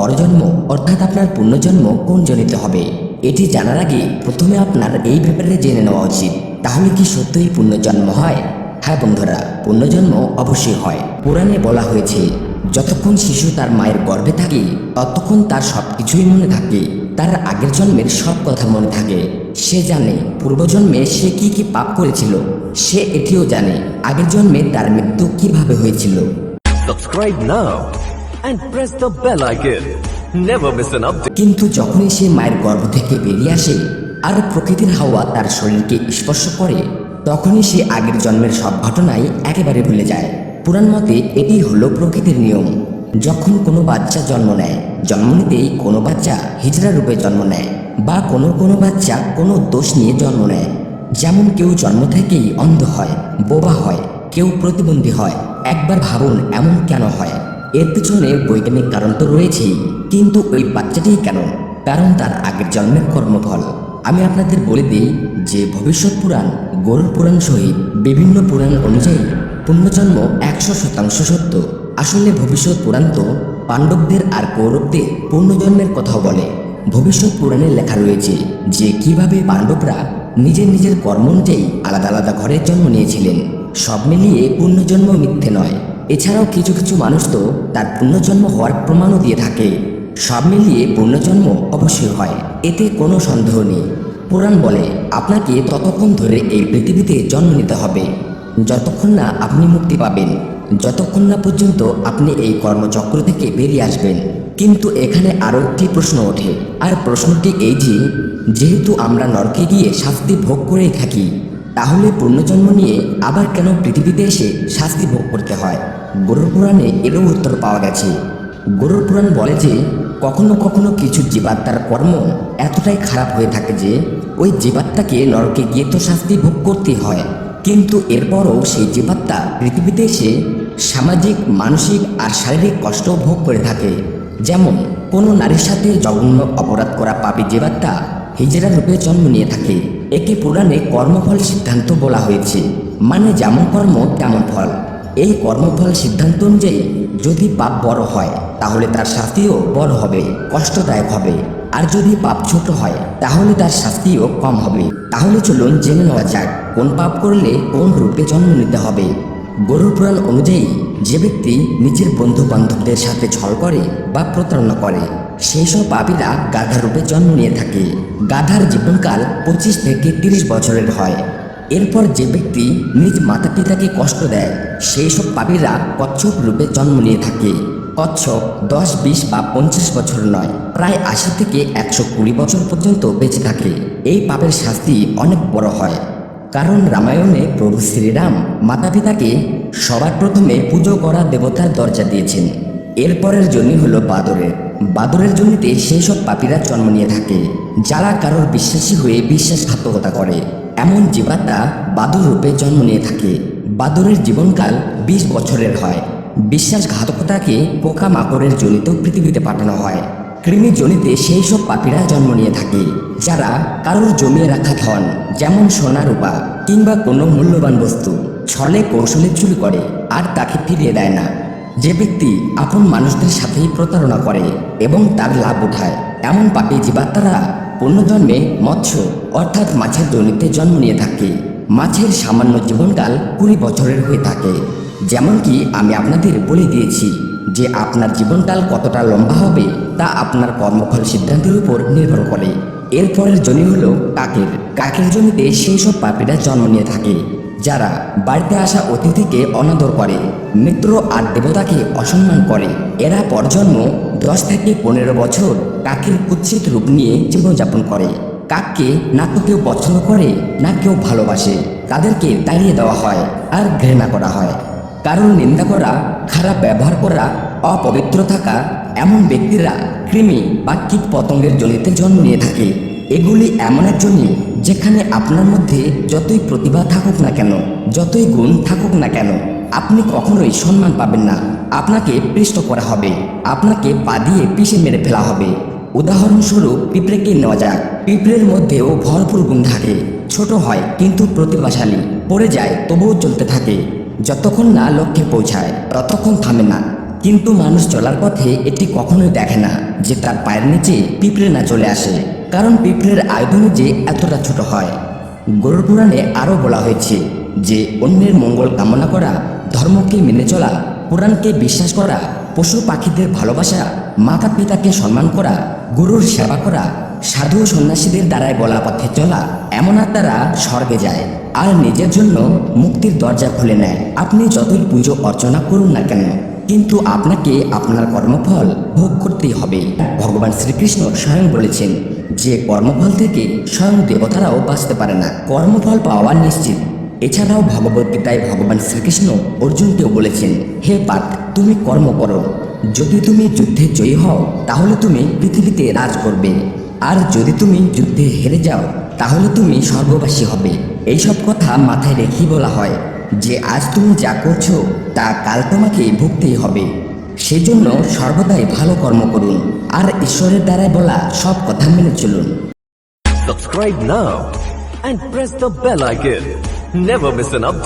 বড় জন্ম অর্থাৎ আপনার পুণ্যজন্ম কোন জনিত হবে। এটি জানার আগে প্রথমে আপনার এই ব্যাপারে জেনে নেওয়া উচিত। তাহলে কি সত্যই পুণ্যজন্ম হয়? হ্যাঁ বন্ধুরা, পুণ্যজন্ম অবশ্যই হয়। পুরাণে বলা হয়েছে, যতক্ষণ শিশু তার মায়ের গর্ভে থাকে, ততক্ষণ তার সব কিছুই মনে থাকে। তার আগের জন্মের সব কথা মনে থাকে। সে জানে, পূর্বজন্মে সে কি কি পাপ করেছিল। সে এটিও জানে, আগের জন্মে তার মৃত্যু কীভাবে হয়েছিল। Subscribe now and press the bell icon. Never miss an update. কিন্তু যখনই সে মায়ের গর্ভ থেকে বেরিয়ে আসে, আর প্রকৃতির হাওয়া তার শরীরকে স্পর্শ করে, তখনই সে আগের জন্মের সব ঘটনাই একেবারে ভুলে যায় পুরাণ মতে এটি হলো প্রকৃতির নিয়ম যখন কোনো বাচ্চা জন্ম নেয়, জন্ম নিতেই কোনো বাচ্চা হিজড়া রূপে জন্ম নেয়, বা কোনো কোনো বাচ্চা কোনো দোষ নিয়ে জন্ম নেয় যেমন কেউ জন্ম থেকেই অন্ধ হয়, বোবা হয়, কেউ প্রতিবন্ধী হয়, একবার ভাবুন এমন কেন হয় এর পিছনে বৈজ্ঞানিক কারণ তো রয়েছেই। কিন্তু ওই বাচ্চাটি কেন? কারণ তার আগের জন্মের কর্মফল। আমি আপনাদের বলে দিই যে ভবিষ্যৎ পুরাণ, গরুর পুরাণ সহিত বিভিন্ন পুরাণ অনুযায়ী পুণ্যজন্ম একশো শতাংশ সত্য। আসলে ভবিষ্যৎ পুরাণ তো পাণ্ডবদের আর কৌরবদের পুণ্যজন্মের কথাও বলে। ভবিষ্যৎ পুরাণে লেখা রয়েছে যে কীভাবে পাণ্ডবরা নিজের নিজের কর্ম অনুযায়ী আলাদা আলাদা ঘরের জন্ম নিয়েছিলেন। সব মিলিয়ে পুণ্যজন্ম মিথ্যে নয়। এছাড়াও কিছু কিছু মানুষ তো তার পুণ্যজন্ম হওয়ার প্রমাণও দিয়ে থাকে। সব মিলিয়ে পুণ্যজন্ম অবশ্যই হয়, এতে কোনো সন্দেহ নেই। পুরাণ বলে, আপনাকে ততক্ষণ ধরে এই পৃথিবীতে জন্ম নিতে হবে। যতক্ষণ না আপনি মুক্তি পাবেন, যতক্ষণ না পর্যন্ত আপনি এই কর্মচক্র থেকে বেরিয়ে আসবেন। কিন্তু এখানে আরও একটি প্রশ্ন ওঠে, আর প্রশ্নটি এই যে, যেহেতু আমরা নরকে গিয়ে শাস্তি ভোগ করেই থাকি তাহলে পুণ্যজন্ম নিয়ে আবার কেন পৃথিবীতে এসে শাস্তি ভোগ করতে হয়? গরুর পুরাণে এরও উত্তর পাওয়া গেছে। গরুর পুরাণ বলে যে, কখনো কখনো কিছু জীবাত্মার কর্ম এতটাই খারাপ হয়ে থাকে যে, ওই জীবাত্মাকে নরকে গিয়ে তো শাস্তি ভোগ করতে হয়। কিন্তু এরপরও সেই জীবাত্মা পৃথিবীতে এসে সামাজিক, মানসিক আর শারীরিক কষ্ট ভোগ করে থাকে। যেমন, কোনো নারীর সাথে জঘন্য অপরাধ করা পাপী জীবাত্মা হিজেরা রূপে জন্ম নিয়ে থাকে। একে পুরাণে কর্মফল সিদ্ধান্ত বলা হয়েছে। মানে যেমন কর্ম, তেমন ফল। এই কর্মফল সিদ্ধান্ত অনুযায়ী যদি পাপ বড় হয়, তাহলে তার শাস্তিও বড় হবে, কষ্টদায়ক হবে। আর যদি পাপ ছোট হয়, তাহলে তার শাস্তিও কম হবে। তাহলে চলুন জেনে নেওয়া যাক, কোন পাপ করলে কোন রূপে জন্ম নিতে হবে। গরুর পুরাণ অনুযায়ী যে ব্যক্তি নিজের বন্ধু বান্ধবদের সাথে ছল করে বা প্রতারণা করে সেই সব পাপীরা গাধা রূপে জন্ম নিয়ে থাকে। গাধার জীবনকাল পঁচিশ থেকে তিরিশ বছরের হয়। এরপর যে ব্যক্তি নিজ মাতা পিতাকে কষ্ট দেয় সেই সব পাপীরা কচ্ছপ রূপে জন্ম নিয়ে থাকে। কচ্ছপ দশ, বিশ বা পঞ্চাশ বছর নয়, প্রায় আশি থেকে একশো কুড়ি বছর পর্যন্ত বেঁচে থাকে। এই পাপের শাস্তি অনেক বড় হয়। কারণ রামায়ণে প্রভু শ্রীরাম মাতা পিতাকে সবার প্রথমে পুজো করা দেবতার দরজা দিয়েছেন। এরপরের জন্যই হলো বাদরের। বাদরের জমিতে সেই সব পাপীরা জন্ম নিয়ে থাকে, যারা কারোর বিশ্বাসী হয়ে বিশ্বাসঘাতকতা করে। এমন জীবাত্মা বাদর রূপে জন্ম নিয়ে থাকে। বাদরের জীবনকাল বিশ বছরের হয়। বিশ্বাসঘাতকতাকে পোকা মাকড়ের জনিত পৃথিবীতে পাঠানো হয়। কৃমি জনিতে সেই সব পাপীরা জন্ম নিয়ে থাকে, যারা কারোর জমিয়ে রাখা ধন, যেমন সোনা, রূপা, কিংবা কোনো মূল্যবান বস্তু, ছলে কৌশলে চুরি করে, আর তাকে ফিরিয়ে দেয় না। যে ব্যক্তি আপন মানুষদের সাথেই প্রতারণা করে এবং তার লাভ উঠায়, এমন পাপী জীবাত্মারা পুনর্জন্মে মৎস্য অর্থাৎ মাছের জনিতে জন্ম নিয়ে থাকে। মাছের সামান্য জীবনকাল কুড়ি বছরের হয়ে থাকে। যেমন কি আমি আপনাদের বলে দিয়েছি যে আপনার জীবনকাল কতটা লম্বা হবে তা আপনার কর্মফল সিদ্ধান্তের উপর নির্ভর করে। এরপরের জমি হলো কাকের। কাকের জমিতে সেই সব পাপীরা জন্ম নিয়ে থাকে। যারা বাড়িতে আসা অতিথিকে অনাদর করে, মিত্র আর দেবতাকে অসম্মান করে। এরা পরজন্ম দশ থেকে পনেরো বছর কাকের কুৎসিত রূপ নিয়ে জীবনযাপন করে। কাককে না তো কেউ পছন্দ করে, না কেউ ভালোবাসে। তাদেরকে তাড়িয়ে দেওয়া হয় আর ঘৃণা করা হয়। কারণ নিন্দা করা, খারাপ ব্যবহার করা, অপবিত্র থাকা এমন ব্যক্তিরা কৃমি বা কীট পতঙ্গের জনিতে জন্ম নিয়ে থাকে। এগুলি এমন এক জমি যেখানে আপনার মধ্যে যতই প্রতিভা থাকুক না কেন, যতই গুণ থাকুক না কেন, আপনি কখনোই সম্মান পাবেন না। আপনাকে পৃষ্ঠ করা হবে। আপনাকে পা দিয়ে পিষে মেরে ফেলা হবে। উদাহরণস্বরূপ, পিঁপড়েকে নেওয়া যাক। পিঁপড়ের মধ্যেও ভরপুর গুণ থাকে। ছোট হয়, কিন্তু প্রতিভাশালী। পড়ে যায়, তবুও চলতে থাকে। যতক্ষণ না লক্ষ্যে পৌঁছায়, ততক্ষণ থামে না। কিন্তু মানুষ চলার পথে এটি কখনোই দেখে না যে তার পায়ের নিচে পিঁপড়ে না চলে আসে। কারণ পিঁপড়ের আয়তনে যে এতটা ছোট হয়। গরুর পুরাণে আরও বলা হয়েছে যে, অন্যের মঙ্গল কামনা করা, ধর্মকে মেনে চলা, পুরাণকে বিশ্বাস করা, পশু পাখিদের ভালোবাসা মাতা পিতাকে সম্মান করা, গুরুর সেবা করা, সাধু সন্ন্যাসীদের দ্বারাই বলা পথে চলা, এমন আর আত্মারা স্বর্গে যায়, আর নিজের জন্য মুক্তির দরজা খুলে নেয়। আপনি যতই পুজো অর্চনা করুন না কেন, কিন্তু আপনাকে আপনার কর্মফল ভোগ করতেই হবে। ভগবান শ্রীকৃষ্ণ স্বয়ং বলেছেন যে কর্মফল থেকে স্বয়ং দেবতারাও বাঁচতে পারে না। কর্মফল পাওয়া নিশ্চিত। এছাড়াও ভগবদ্গীতায় ভগবান শ্রীকৃষ্ণ অর্জুনকেও বলেছেন, হে পার্থ, তুমি কর্ম করো। যদি তুমি যুদ্ধে জয়ী হও, তাহলে তুমি পৃথিবীতে রাজ করবে। আর যদি তুমি যুদ্ধে হেরে যাও, তাহলে তুমি স্বর্গবাসী হবে। এইসব কথা মাথায় রেখেই বলা হয় যে, আজ তুমি যা করছ, তা কাল তোমাকে ভুগতেই হবে। সেজন্য সর্বদাই ভালো কর্ম করুন, আর ঈশ্বরের দ্বারাই বলা সব কথা মেনে চলুন। Subscribe now and press the bell icon never miss an